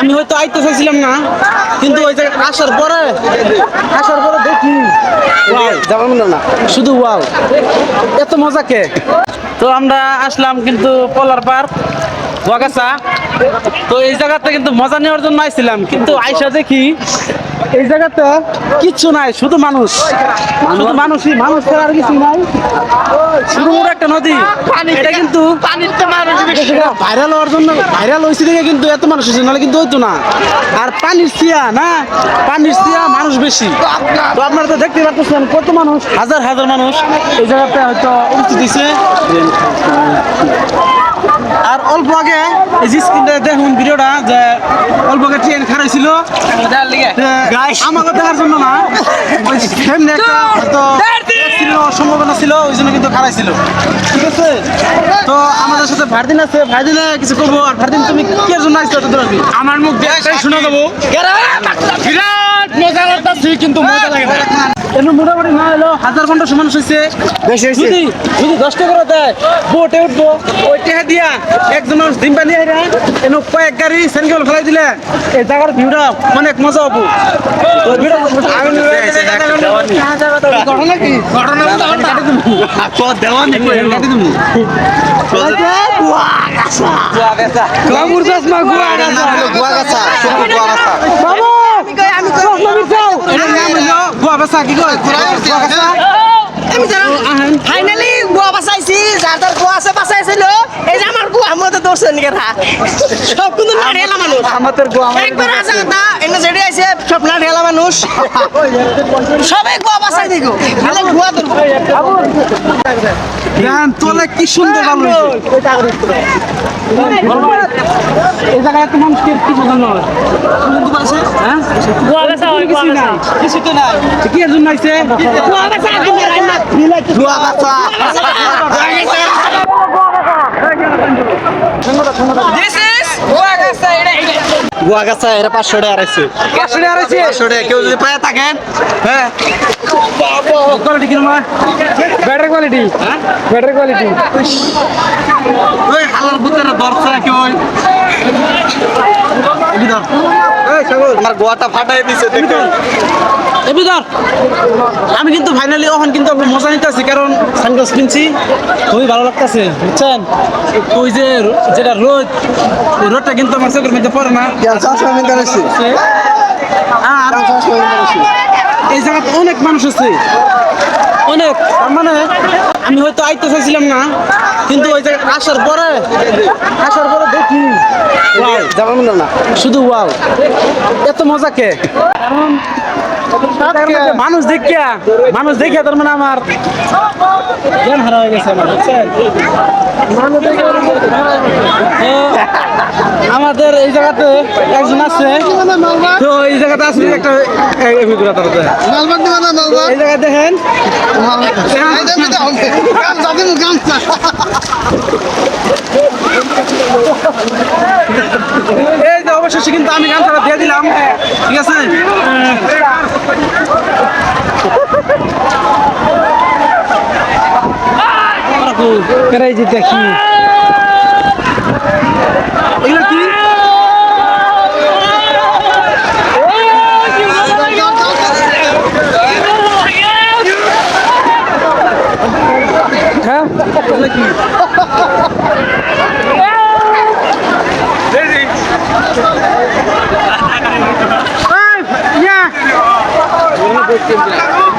আমি হয়তো আইতে চাইছিলাম না কিন্তু ওই জায়গায় আসার পরে আসার পরে দেখি। না। শুধু ওয়াও। এত মজা কে? তো আমরা আসলাম কিন্তু পলার পার্ক ওয়াগাসা তো এই জায়গাতে কিন্তু মজা নেওয়ার জন্য আইছিলাম কিন্তু আইসা দেখি এই জায়গাতে কিচ্ছু নাই শুধু মানুষ। শুধু মানুষই মানুষ ছাড়া আর কিছু নাই। শুধু বড় একটা নদী। এটা কিন্তু ভাইরাল হওয়ার জন্য ভাইরাল হয়েছে দেখে কিন্তু এত মানুষ হয়েছে নাহলে কিন্তু হইতো না। আর পানির সিয়া না? পানির সিয়া মানুষ বেশি। তো আপনারা তো দেখতে পাচ্ছেন কত মানুষ হাজার হাজার মানুষ এই জায়গাতে হয়তো উপস্থিত দিছে আর অল্প আগে এই যে স্ক্রিনটা দেখুন ভিডিওটা যে অল্প আগে ট্রেন খারাইছিল আমাকে দেখার জন্য না সামনে একটা হয়তো সম্ভাবনা ছিল ওই জন্য কিন্তু খারাইছিল ঠিক আছে? তো আমাদের সাথে ভারদিন আছে। ভারদিনে কিছু করব। আর ভারদিন তুমি কি জন্য আসছো আমার মুখ দিয়ে শুনে দেবো। বিরাট মজা লাগতেছে কিন্তু মজা লাগে না। মোটামুটি না হলো হাজার হয়েছে। যদি যদি করে দেয় বোটে উঠবো। ওই টেহা দিয়া একজন মানুষ ডিম পানি আইরা এনে কয়েক গাড়ি ফেলাই দিলে এই জায়গার ভিউটা অনেক মজা হব। ঘটনা কি? ঘটনা দেওয়া নেই কাটি দেবো কামুর চশমা গুয়া গাছা গুয়া গাছা গুয়া গাছা বাবা আমি চশমা বিছাও এটার নাম হলো গুয়া কি আমি ফাইনালি গোয়া বাঁচাইছি যার আছে বাঁচাইছিল এই যে আমার গোয়া মধ্যে দৌড়ছে নিকে থা। সব কিন্তু নাড়িয়ালা মানুষ আমাদের গুয়া একবার আছে কথা এনে যেটি আছে সব নাড়িয়ালা মানুষ সবাই গোয়া বাঁচাই দিগো। খালি গোয়া ধরবো গান তোলে কি সুন্দর এই জায়গায় কি কি বোঝানো হয় হ্যাঁ কিছু নাই। কিছু তো নাই। কি এর জন্য আইছে? দিস ইজ এটা পাঁচশো টাকা আড়াইশো। পাঁচশো টাকা আড়াইশো? পাঁচশো টাকা কেউ যদি পায় থাকেন হ্যাঁ। কোয়ালিটি কিরম ব্যাটারি কোয়ালিটি ব্যাটারি কোয়ালিটি ওই হালার ভিতরে দর্শা কেউ আমার গোয়াটা ফাটাই দিছে দেখুন। আমি কিন্তু ফাইনালি ওখান কিন্তু অল্প মজা নিতেছি কারণ সানগ্লাস কিনছি খুবই ভালো লাগতেছে বুঝছেন? ওই যে যেটা রোদ ওই রোদটা কিন্তু আমার চোখের মধ্যে পড়ে না। আর এই জায়গাতে অনেক মানুষ আছে। অনেক। মানে আমি হয়তো আইতে চাইছিলাম না কিন্তু ওই যে আসার পরে আসার পরে দেখি। না। শুধু ওয়াও এত মজা কে? কারণ মানুষ দেখিয়া মানুষ দেখিয়া তার মানে আমার জ্ঞান হারা হয়ে গেছে আমার বুঝছেন মানুষ দেখে আমার জ্ঞান হারা হয়ে গেছে। তো আমাদের এই জায়গাতে একজন আছে তো এই জায়গাতে আসলে একটা এই- এই ভিডিওটা তারা জায়গায় দেখেন এই যে অবশেষে কিন্তু আমি দিয়ে দিলাম ঠিক আছে যে দেখি